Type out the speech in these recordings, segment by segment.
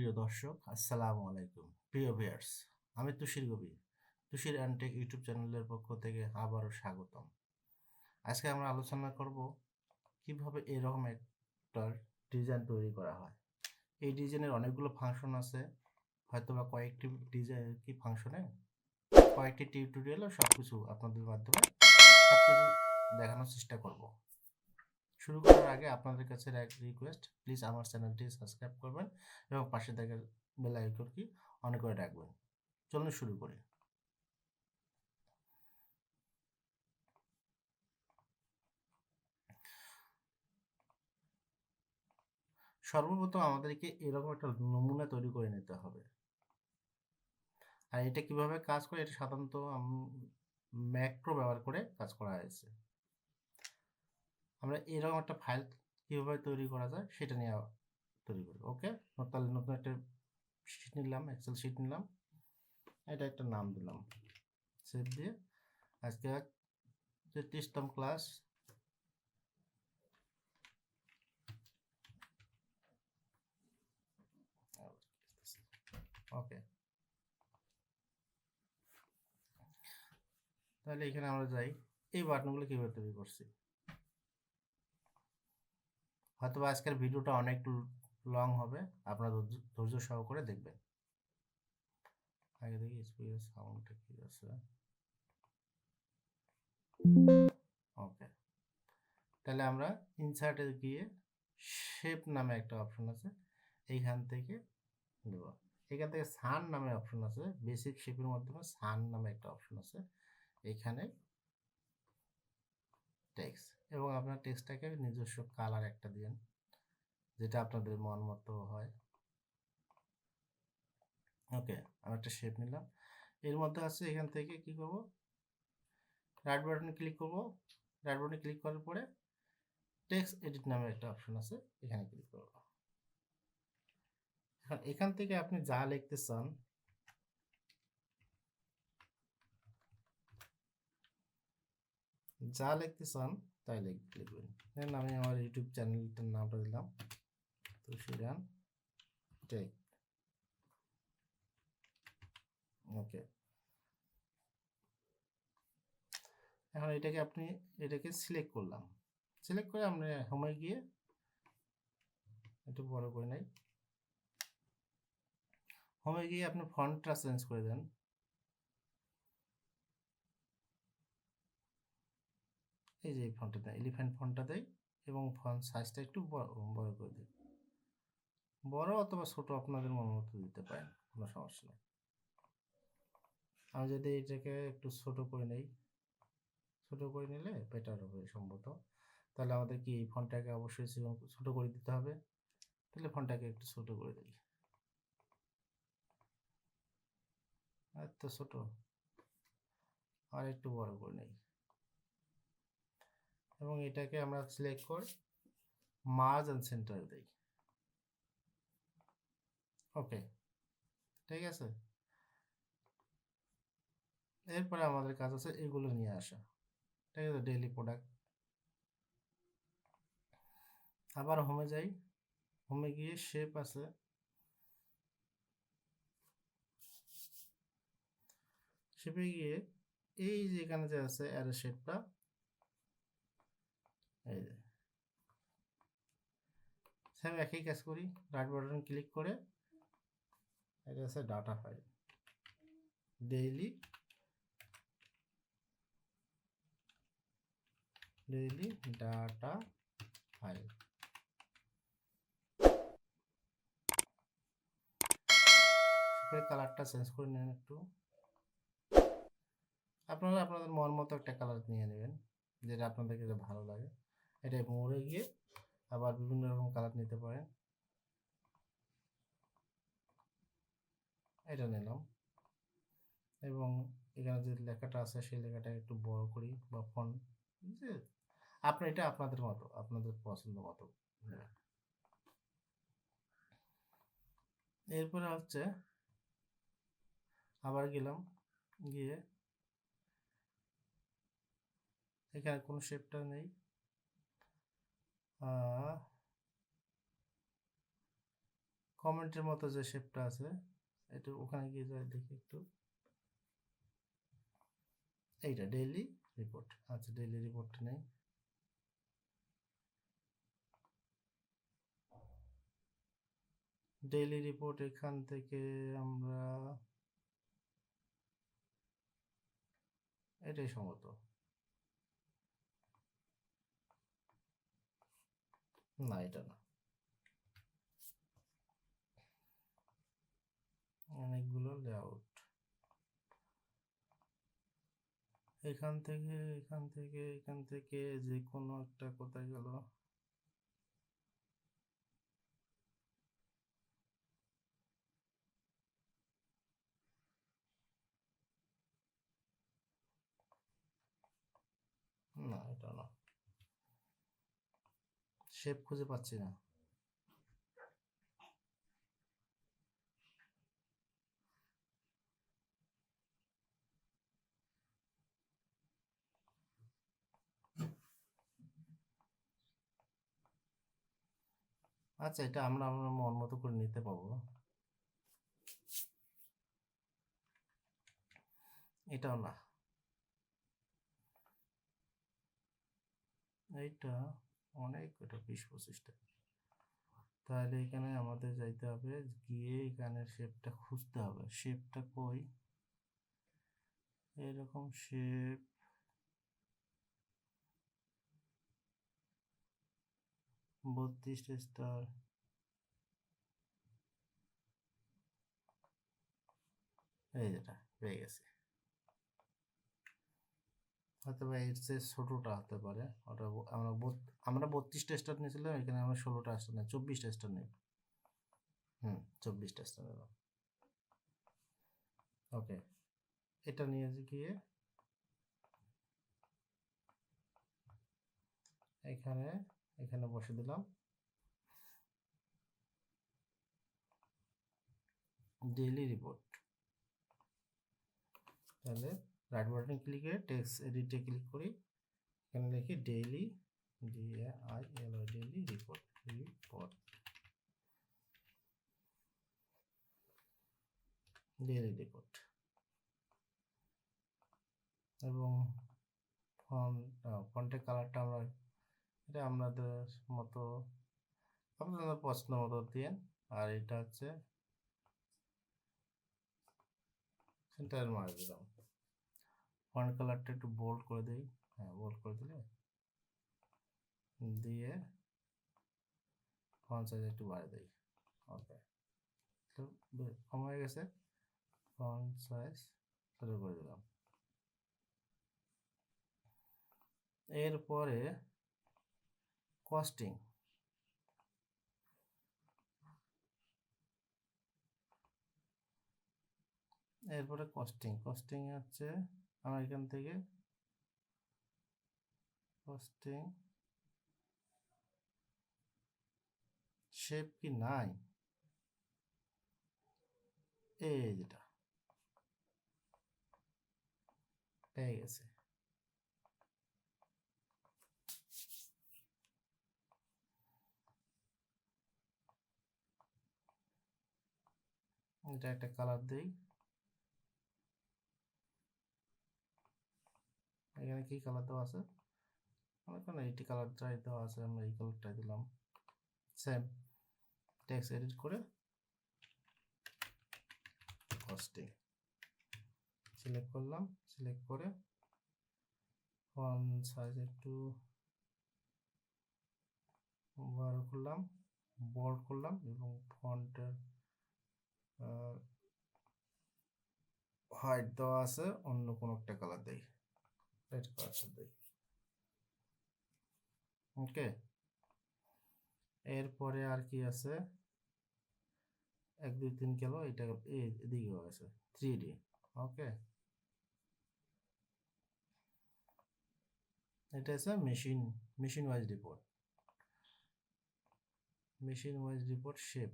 প্রিয় দর্শক, আসসালামু আলাইকুম। প্রিয় ভিয়ার্স আমি তুষির গবি তুষির অ্যান্টেক ইউটিউব চ্যানেলের পক্ষ থেকে আবারও স্বাগতম। আজকে আমরা আলোচনা করব কীভাবে এরকম একটা ডিজাইন তৈরি করা হয়। এই ডিজাইনের অনেকগুলো ফাংশন আছে। হয়তো বা কয়েকটি ডিজাইন কি ফাংশনে? কয়েকটি টিউটোরিয়ালও সব কিছু আপনাদের মাধ্যমে সব কিছু দেখানোর চেষ্টা করব। শুরু করার আগে আপনাদের কাছে এক রিকোয়েস্ট প্লিজ আমার চ্যানেলটি সাবস্ক্রাইব করবেন এবং পাশে থাকা বেল আইকনটি অন করে রাখবেন। চলুন শুরু করি। সর্বপ্রথম আমাদেরকে এরকম একটা নমুনা তৈরি করে নিতে হবে। আর এটা কীভাবে কাজ করে? এটা সাধারণত ম্যাক্রো ব্যবহার করে কাজ করা হয়েছে। আমরা এরকম একটা ফাইল কীভাবে তৈরি করা যায় সেটা নিয়ে তৈরি করি ওকে তাহলে নতুন একটা শিট নিলাম এক্সেল শিট নিলাম, এটা একটা নাম দিলাম সেভ দিয়ে। আজকে তেত্রিশতম ক্লাস ওকে তাহলে এখানে আমরা যাই, এই বাটনগুলো কীভাবে তৈরি করছি? হয়তো আজকের ভিডিওটা অনেক লং হবে। আপনারা ধৈর্য সহকারে দেখবেন। আগে দেখি স্পিকার সাউন্ডটা কি আছে। ওকে তাহলে আমরা ইনসার্টে গিয়ে শেপ নামে একটা অপশন আছে। এইখান থেকে দেব এখান থেকে সান নামে অপশন আছে। বেসিক শেপের মাধ্যমে সান নামে একটা অপশন আছে। এখানে টেক্সট এবং আপনার টেক্সটটাকে নিজস্ব কালার একটা দিন যেটা আপনাদের মন মতো হয়। ওকে আমি একটা শেপ নিলাম। এর মধ্যে আছে এখান থেকে কি করব? রাইট বাটনে ক্লিক করব। রাইট বাটনে ক্লিক করার পরে টেক্সট এডিট নামে একটা অপশন আছে, এখানে ক্লিক করব। এখান থেকে আপনি যা লিখতে চান যা লিখতে চান, তাই লিখবেন। দেন আমি আমার ইউটিউব চ্যানেলটার নামটা দিলাম। তুষিরান টেক ওকে এখন এটাকে আপনি, এটাকে সিলেক্ট করলাম। সিলেক্ট করে আমরা হোমে গিয়ে একটু বড় করে নেই। হোমে গিয়ে আপনি ফন্টটা চেঞ্জ করে দেন। এই যে এই ফন্টটা দেয় এলিফ্যান্ট ফন্টটা দেয় এবং ফন্ট সাইজটা একটু বড় করে দিই বড় অথবা ছোট আপনাদের মন মতো দিতে পারেন, কোনো সমস্যা নেই। আমি যদি এটাকে একটু ছোট করে নেই, ছোট করে নিলে বেটার হবে সম্ভবত। তাহলে আমাদের কি এই ফোনটাকে অবশ্যই ছোট করে দিতে হবে? তাহলে ফোনটাকে একটু ছোট করে দিই। এত ছোট, আর একটু বড় করে নেই। এবং এটাকে আমরা সিলেক্ট করে মার্জ অ্যান্ড সেন্টার দিই ওকে ঠিক আছে? এরপরে আমাদের কাজ আছে এগুলো নিয়ে আসা। ঠিক আছে ডেইলি প্রোডাক্ট আবার হোমে যাই। হোমে গিয়ে শেপ আছে। শেপে গিয়ে এই যেখানে যে আছে অ্যারো শেপটা এই সেম একই কাজ করি রাইট বাটন ক্লিক করে, এটা আছে data file daily daily data file কালারটা চেঞ্জ করে নেন একটু। আপনারা আপনাদের মন মতো একটা কালার নিয়ে নেবেন, যেটা আপনাদের কাছে ভালো লাগে। এটা মোড়ে গিয়ে আবার বিভিন্ন রকম কালার নিতে পারেন। এটা নিলাম। এবং এখানে যে লেখাটা আছে সেই লেখাটা একটু বড় করি বা ফোন যে আপনি এটা আপনাদের মতো আপনাদের পছন্দ মতো। এরপরে হচ্ছে আবার গেলাম গিয়ে এখানে কোনো শেপটা নেই। কমেন্টের মতো যে শেপটা আছে, একটু ওখানে গিয়ে যাই দেখি একটু। এইটা ডেইলি রিপোর্ট আচ্ছা ডেইলি রিপোর্টটা নেই। ডেইলি রিপোর্ট এখান থেকে আমরা, এটাই সম্ভবত। না। এটা অনেকগুলো লেআউট এখান থেকে এখান থেকে এখান থেকে যে কোনো একটা কোথায় গেল। না, এটা শেপ খুঁজে পাচ্ছি না। আচ্ছা এটা আমরা আমরা মন মতো করে নিতে পারব এটাও না। এইটা অনেক এটা বিশ পঁচিশটা তাহলে এখানে আমাদের যাইতে হবে, গিয়ে এখানে শেপটা খুঁজতে হবে। শেপটা কই? এরকম শেপ বত্রিশটা স্টার এই যেটা পেয়ে গেছে। হয়তো বা এর চেয়ে ছোটোটা হতে পারে। ওটা আমরা আমরা বত্রিশটা স্টার নিয়েছিলাম, এখানে আমরা ষোলোটা স্টার নেই চব্বিশটা স্টার নেই হুম চব্বিশটা স্টার নেব। ওকে, এটা নিয়ে গিয়ে এখানে এখানে বসে দিলাম। Daily report. তাহলে রাইট বাটন ক্লিক টেক্সট এডিটে ক্লিক করি। এখানে লিখি daily D I L O daily report report daily report এবং ফন্ট ফন্টের কালারটা আমরা, এটা আপনাদের মতো, আপনাদের পছন্দ মতো দিয়ে আর এটা হচ্ছে সেন্টার মারে দিলাম ফন্ট কালারটা একটু বোল্ড করে দিই। হ্যাঁ বোল্ড করে দিলে? দিয়ে ফন্ট সাইজ একটু বাড়িয়ে দিই। ওকে তো কম হয়ে গেছে। ফন্ট সাইজ ছোটো করে দিলাম। এরপরে কস্টিং এরপরে কস্টিং কস্টিং হচ্ছে আমরা এখান থেকে কস্টিং শেপ কি নাই? এই যেটা। পেয়ে গেছে। এটা একটা কালার দেই। এখানে কি কালার দেওয়া আছে? আমার কোনো এইটি কালারটাই দেওয়া আছে, আমরা এই কালারটাই দিলাম। সেম টেক্সট এডিট করে কস্টিং সিলেক্ট করলাম সিলেক্ট করে ফন্ট সাইজ একটু বড় করলাম বোল্ড করলাম এবং ফন্টের হোয়াইট দেওয়া আছে, অন্য কোনো একটা কালার কালারটা দেই ওকে এরপরে আর কি আছে? এক, দুই, তিন গেল এটা এই এদিকেও আছে। থ্রি ডি ওকে এটা আছে machine machine wise report machine wise report shape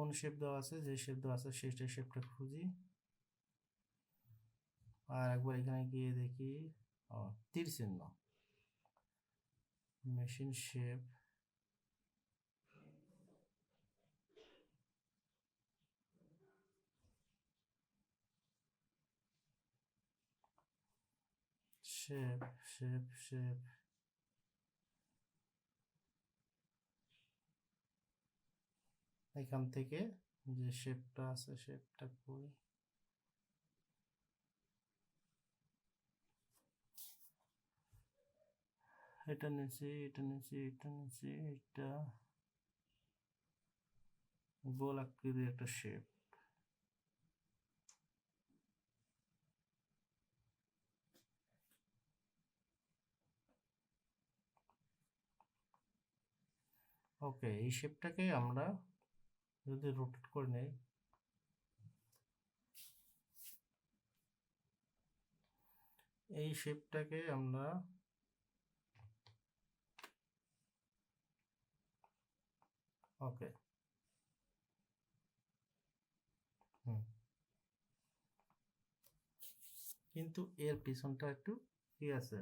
কোন শেপ দেওয়া আছে? যে শেপ দেওয়া আছে, সেই শেপটা খুঁজি। আর একবার এখানে গিয়ে দেখি, ও, তীর চিহ্ন। Machine shape shape shape shape এখান থেকে যে শেপটা আছে শেপটা কই এটা নিচে এটা নিচে এটা নিচে, এটা গোল আকৃতির একটা শেপ ওকে এই শেপটাকে আমরা যদি রোটেট করে নেই, এই শেপটাকে আমরা ওকে কিন্তু এর পিছনটা একটু কি আছে?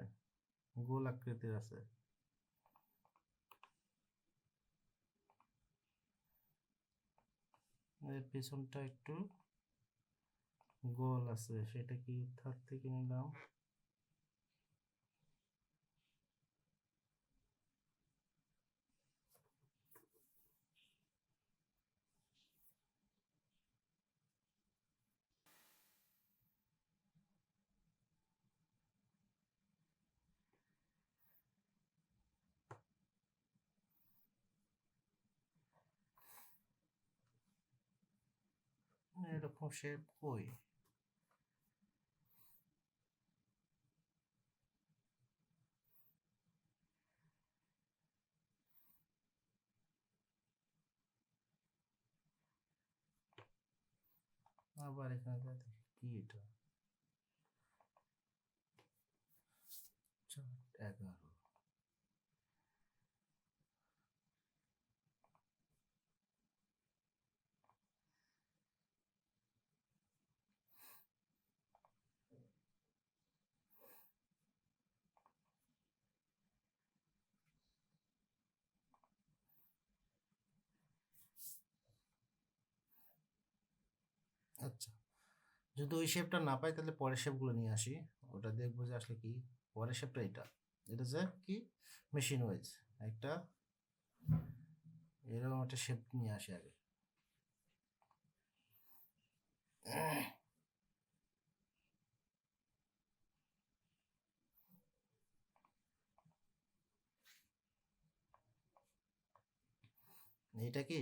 গোল আকৃতির আছে। এর পিছনটা একটু গোল আছে সেটা কি থার থেকে নিলাম? এরকম শেপ কই? আবার এখানে কি এটা? যদি ওই শেপটা না পাই, তাহলে পরের শেপগুলো নিয়ে আসি। ওটা দেখব যে আসলে কি? পরের শেপটা এটা এটা যে কি? মেশিন ওয়াইজ একটা এরকম একটা শেপ নিয়ে আসি আগে। এটা কি?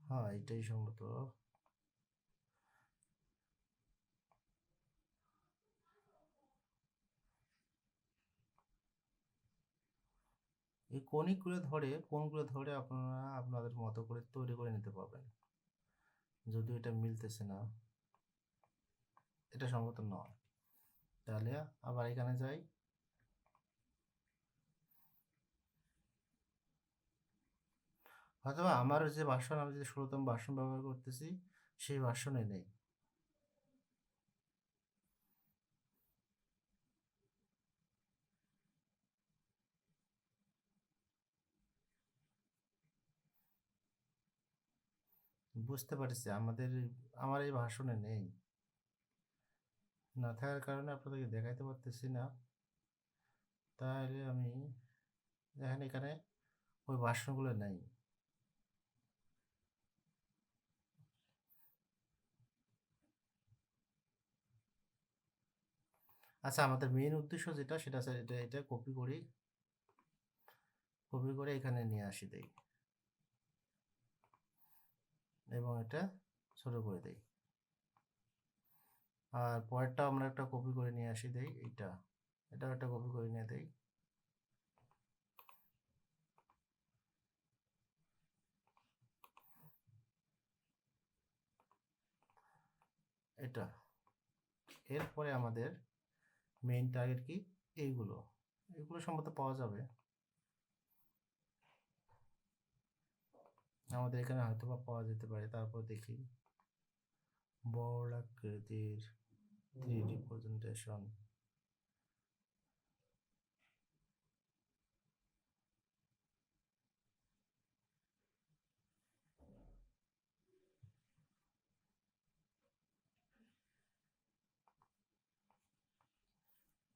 হ্যাঁ এটাই সম্ভবত। এই কণিকগুলো ধরে কোনগুলো ধরে আপনারা আপনাদের মতো করে তৈরি করে নিতে পারবেন। যদি এটা মিলতেছে না, এটা সম্ভবত নয়। তাহলে আবার এখানে যাই। হয়তো আমার যে বাসন আমি যে ষোলোতম বাসন ব্যবহার করতেছি, সেই বাসনে নেই। বুঝতে পারছি, আমাদের, আমার এই ভাষণে নেই। না থাকার কারণে আপনাদেরকে দেখাইতে পারতেছি না। তাহলে আমি, দেখেন এখানে ওই ভাষণগুলো নেই। আচ্ছা আমাদের মেইন উদ্দেশ্য যেটা, সেটা এটা এটা কপি করি। কপি করে এখানে নিয়ে আসি দেই এবং এটা ছোট করে দেই। আর পরেরটা আমরা একটা কপি করে নিয়ে আসি দেই, এইটা। এটাও একটা কপি করে নিয়ে দেই। এটা। এরপরে আমাদের মেইন টার্গেট কি? এইগুলো। এগুলো সম্ভবত পাওয়া যাবে। আমাদের এখানে হয়তো বা পাওয়া যেতে পারে। তারপর দেখি। বর্ণাকৃতির থ্রি ডি প্রেজেন্টেশন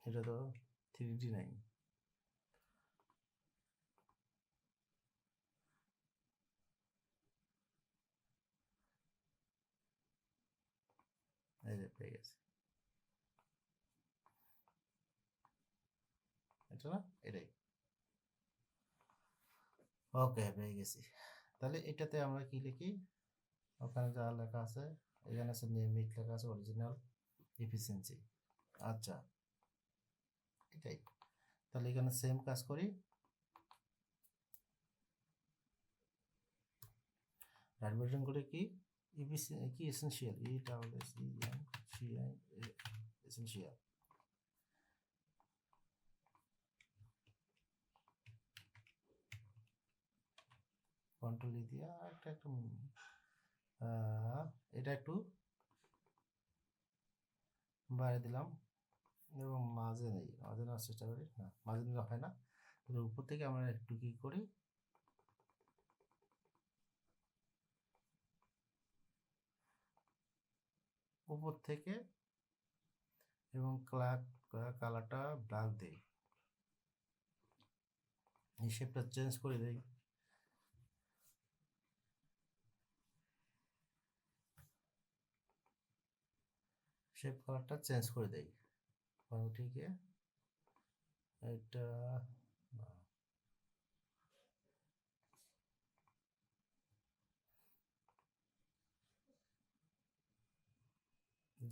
এটা তো থ্রি ডি নাই। এই যে পেয়ে গেছি এটা না এটাই ওকে পেয়ে গেছি তাহলে এটাতে আমরা কি লিখি ওখানে যা লেখা আছে এখানে আছে নিয়মিত লেখা আছে অরিজিনাল এফিসিয়েন্সি আচ্ছা এটাই তাহলে এখানে সেম কাজ করি বাটন করে কি কি essential E double S E N C I essential control E দিয়ে একটা একটু এটা একটু বাইরে দিলাম এবং মাঝে নেই মাঝে নেওয়ার চেষ্টা করি না মাঝে নিলে হয় না উপর থেকে আমরা একটু কি করি উপর থেকে এবং কালারটা ব্ল্যাক দেই। এই শেপটা চেঞ্জ করে দেই। শেপ কালারটা চেঞ্জ করে দেই। ঠিক এটা না।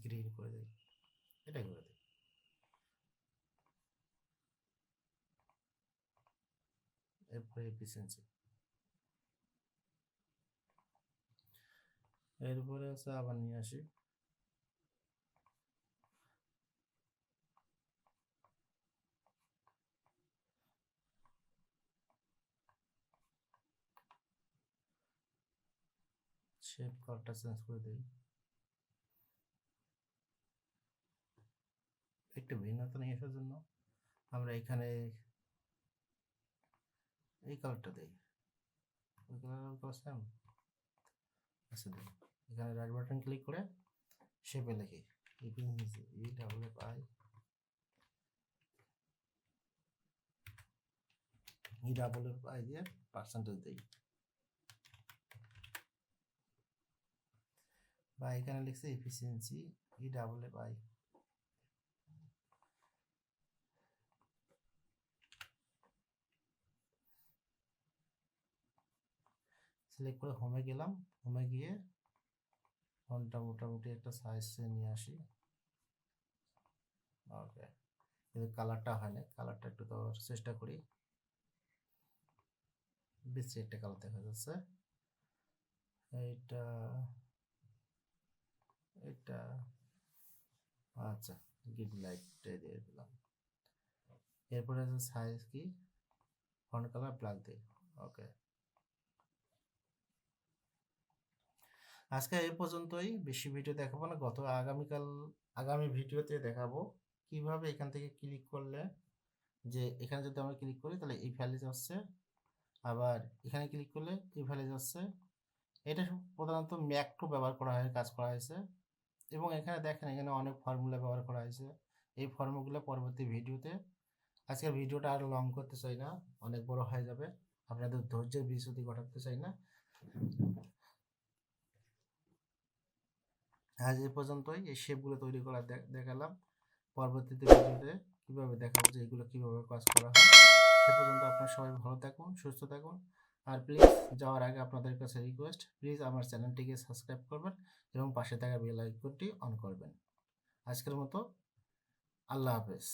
গ্রিন করে দেই এটা করে দেই এরপরে এফিসিয়েন্সি এরপরে আছে আবার নিয়ে আসি। শেপ কালারটা চেঞ্জ করে দেই। একটু ভিন্নতা নিয়ে আসার জন্য আমরা এখানে এই কালারটা দেই। ওই কালার সেম আচ্ছা দিই। এখানে রাইট বাটন ক্লিক করে শেপে লিখি। E double F I E double F I দিয়ে পার্সেন্টেজ দিই। বা এখানে লিখছে efficiency E double F I select করে হোমে গেলাম। হোমে গিয়ে ফোনটা মোটামুটি একটা সাইজ নিয়ে আসি। ওকে কিন্তু কালারটা হয় না কালারটা একটু দেওয়ার চেষ্টা করি। বেশি একটা কালার দেখা যাচ্ছে। এইটা এটা আচ্ছা গিভ লাইটটাই দিয়ে দিলাম। এরপরে আছে সাইজ কি? ফন্ট কালার ব্ল্যাক দিই ওকে আজকে এই পর্যন্তই। বেশি ভিডিও দেখাবো না। গত আগামীকাল, আগামী ভিডিওতে দেখাবো কীভাবে এখান থেকে ক্লিক করলে যে এখানে যদি আমরা ক্লিক করি তাহলে এই ফাইলে যাচ্ছে আবার এখানে ক্লিক করলে এই ফাইলে যাচ্ছে এটা প্রধানত ম্যাক্রো ব্যবহার করা হয়, কাজ করা হয়েছে। এবং এখানে দেখেন, এখানে অনেক ফর্মুলা ব্যবহার করা হয়েছে। এই ফর্মুলাগুলো পরবর্তী ভিডিওতে আজকের ভিডিওটা আর লং করতে চাই না। অনেক বড় হয়ে যাবে। আপনাদের ধৈর্যের বিচ্যুতি ঘটাতে চাই না। আজ এই পর্যন্তই, এই শেপগুলো তৈরি করা দেখালাম। পরবর্তীতে ভিডিওতে কীভাবে দেখাবো যে এগুলো কীভাবে কাজ করা হয়, সে পর্যন্ত আপনারা সবাই ভালো থাকুন, সুস্থ থাকুন। আর প্লিজ যাওয়ার আগে আপনাদের কাছে রিকোয়েস্ট প্লিজ আমার চ্যানেলটিকে সাবস্ক্রাইব করবেন এবং পাশে থাকা বেল আইকনটি অন করবেন। আজকের মতো, আল্লাহ হাফেজ।